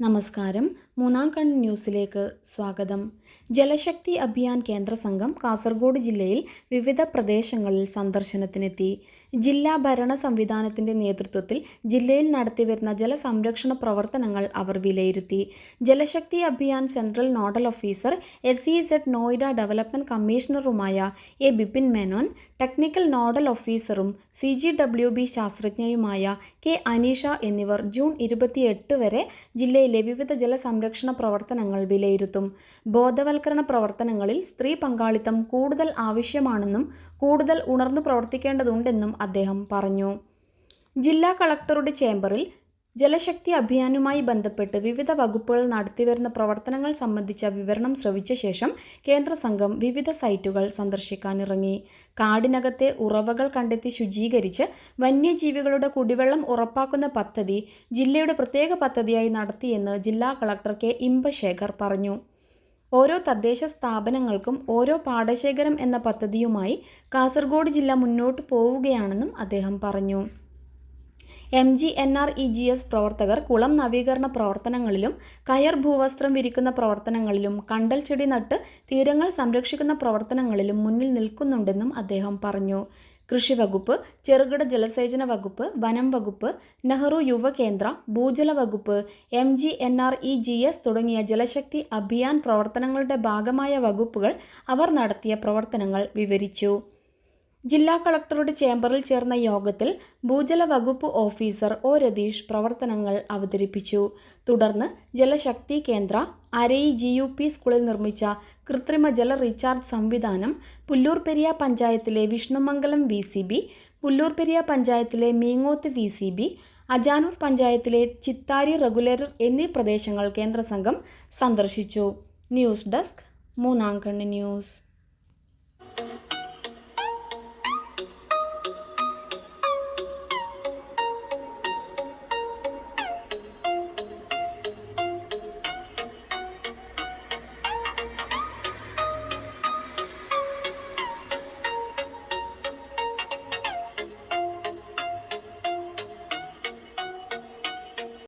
നമസ്കാരം. മൂന്നാം കണ്ണ് ന്യൂസിലേക്ക് സ്വാഗതം. ജലശക്തി അഭിയാൻ കേന്ദ്ര സംഘം കാസർഗോഡ് ജില്ലയിൽ വിവിധ പ്രദേശങ്ങളിൽ സന്ദർശനത്തിനെത്തി. ജില്ലാ ഭരണ സംവിധാനത്തിന്റെ നേതൃത്വത്തിൽ ജില്ലയിൽ നടത്തിവരുന്ന ജലസംരക്ഷണ പ്രവർത്തനങ്ങൾ അവർ വിലയിരുത്തി. Jal Shakti Abhiyan central nodal officer S C Z Noida development കമ്മീഷണറുമായ A Bipin Menon technical nodal ഓഫീസറും സി ജി ഡബ്ല്യു ബി ശാസ്ത്രജ്ഞയുമായ കെ അനീഷ എന്നിവർ ജൂൺ ഇരുപത്തിയെട്ട് വരെ ജില്ലയിലെ വിവിധ ജലസംരക്ഷണ പ്രവർത്തനങ്ങൾ വിലയിരുത്തും. ബോധവൽക്കരണ പ്രവർത്തനങ്ങളിൽ സ്ത്രീ പങ്കാളിത്തം കൂടുതൽ ആവശ്യമാണെന്നും കൂടുതൽ ഉണർന്നു പ്രവർത്തിക്കേണ്ടതുണ്ടെന്നും അദ്ദേഹം പറഞ്ഞു. ജില്ലാ കളക്ടറുടെ ചേംബറിൽ ജലശക്തി അഭിയാനുമായി ബന്ധപ്പെട്ട് വിവിധ വകുപ്പുകൾ നടത്തിവരുന്ന പ്രവർത്തനങ്ങൾ സംബന്ധിച്ച വിവരണം ശ്രവിച്ച ശേഷം കേന്ദ്ര സംഘം വിവിധ സൈറ്റുകൾ സന്ദർശിക്കാനിറങ്ങി. കാടിനകത്തെ ഉറവകൾ കണ്ടെത്തി ശുചീകരിച്ച് വന്യജീവികളുടെ കുടിവെള്ളം ഉറപ്പാക്കുന്ന പദ്ധതി ജില്ലയുടെ പ്രത്യേക പദ്ധതിയായി നടത്തിയെന്ന് ജില്ലാ കളക്ടർ കെ. ഇമ്പശേഖർ പറഞ്ഞു. ഓരോ തദ്ദേശ സ്ഥാപനങ്ങൾക്കും ഓരോ പാടശേഖരം എന്ന പദ്ധതിയുമായി കാസർഗോഡ് ജില്ല മുന്നോട്ട് പോവുകയാണെന്നും അദ്ദേഹം പറഞ്ഞു. M G N R E G S പ്രവർത്തകർ കുളം നവീകരണ പ്രവർത്തനങ്ങളിലും കയർ ഭൂവസ്ത്രം വിരിക്കുന്ന പ്രവർത്തനങ്ങളിലും കണ്ടൽ ചെടി നട്ട് തീരങ്ങൾ സംരക്ഷിക്കുന്ന പ്രവർത്തനങ്ങളിലും മുന്നിൽ നിൽക്കുന്നുണ്ടെന്നും അദ്ദേഹം പറഞ്ഞു. കൃഷി വകുപ്പ് ചെറുകിട ജലസേചന വകുപ്പ് വനം വകുപ്പ് നെഹ്റു യുവകേന്ദ്ര ഭൂജല വകുപ്പ് M G N R E G S തുടങ്ങിയ ജലശക്തി അഭിയാൻ പ്രവർത്തനങ്ങളുടെ ഭാഗമായ വകുപ്പുകൾ അവർ നടത്തിയ പ്രവർത്തനങ്ങൾ വിവരിച്ചു. ജില്ലാ കളക്ടറുടെ ചേംബറിൽ ചേർന്ന യോഗത്തിൽ ഭൂജല വകുപ്പ് ഓഫീസർ ഒ രതീഷ് പ്രവർത്തനങ്ങൾ അവതരിപ്പിച്ചു. തുടർന്ന് ജലശക്തി കേന്ദ്ര അരയി ജി യു പി സ്കൂളിൽ നിർമ്മിച്ച കൃത്രിമ ജല റീചാർജ് സംവിധാനം പുല്ലൂർ പെരിയ പഞ്ചായത്തിലെ Vishnumangalam V C B Pullur Periya പഞ്ചായത്തിലെ Meengoth V C B Ajanur പഞ്ചായത്തിലെ ചിത്താരി റെഗുലേറ്റർ എന്നീ പ്രദേശങ്ങൾ കേന്ദ്ര സംഘം സന്ദർശിച്ചു. ന്യൂസ് ഡെസ്ക് മൂന്നാം കണ്ണി ന്യൂസ്.